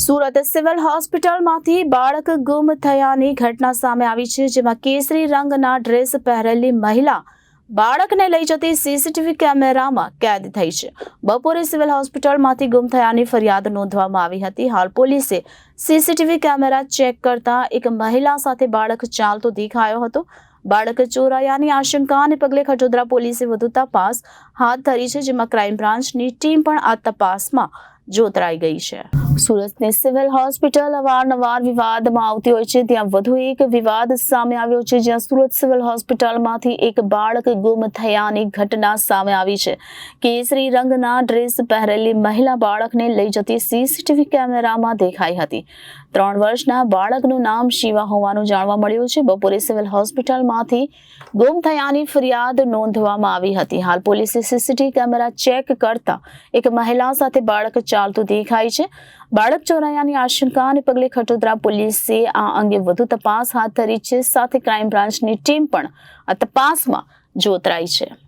Surat civil હોસ્પિટલમાંથી બાળક ગુમ થયાની ઘટના સામે આવી છે, જેમાં કેસરી રંગના ડ્રેસ પહેરેલી મહિલા બાળકને લઈ જતી સીસીટીવી કેમેરામાં કેદ થઈ છે. બપોરે સિવિલ હોસ્પિટલમાંથી ગુમ થયાની ફરિયાદ નોંધવામાં આવી હતી. હાલ પોલીસે સીસીટીવી કેમેરા ચેક કરતા એક મહિલા સાથે બાળક ચાલતો દેખાયો હતો. બાળક ચોરાયાની આશંકાને પગલે ખજોદરા પોલીસે વધુ તપાસ હાથ ધરી છે, જેમાં ક્રાઇમ બ્રાન્ચની ટીમ પણ આ તપાસમાં જોતરાઈ ગઈ છે. સુરતની સિવિલ હોસ્પિટલ અવારનવાર વિવાદમાં આવતી હોય છે. ત્યાં વધુ એક વિવાદ સામે આવ્યો છે, જ્યાં સુરત સિવિલ હોસ્પિટલમાંથી એક બાળક ગુમ થયાની ઘટના સામે આવી છે. કેસરી રંગના ડ્રેસ પહેરેલી મહિલા બાળકને લઈ જતી સીસીટીવી કેમેરામાં દેખાઈ હતી. ત્રણ વર્ષના બાળકનું નામ શિવા હોવાનું જાણવા મળ્યું છે. બપોરે સિવિલ હોસ્પિટલમાંથી ગુમ થયાની ફરિયાદ નોંધવામાં આવી હતી. હાલ પોલીસે સીસીટીવી કેમેરા ચેક કરતા એક મહિલા સાથે બાળક ચાલતું દેખાય છે. બાળક ચોરાયાની આશંકાને પગલે ખટોદરા પોલીસે આ અંગે વધુ તપાસ હાથ ધરી છે. સાથે ક્રાઇમ બ્રાન્ચની ટીમ પણ આ તપાસમાં જોતરાઈ છે.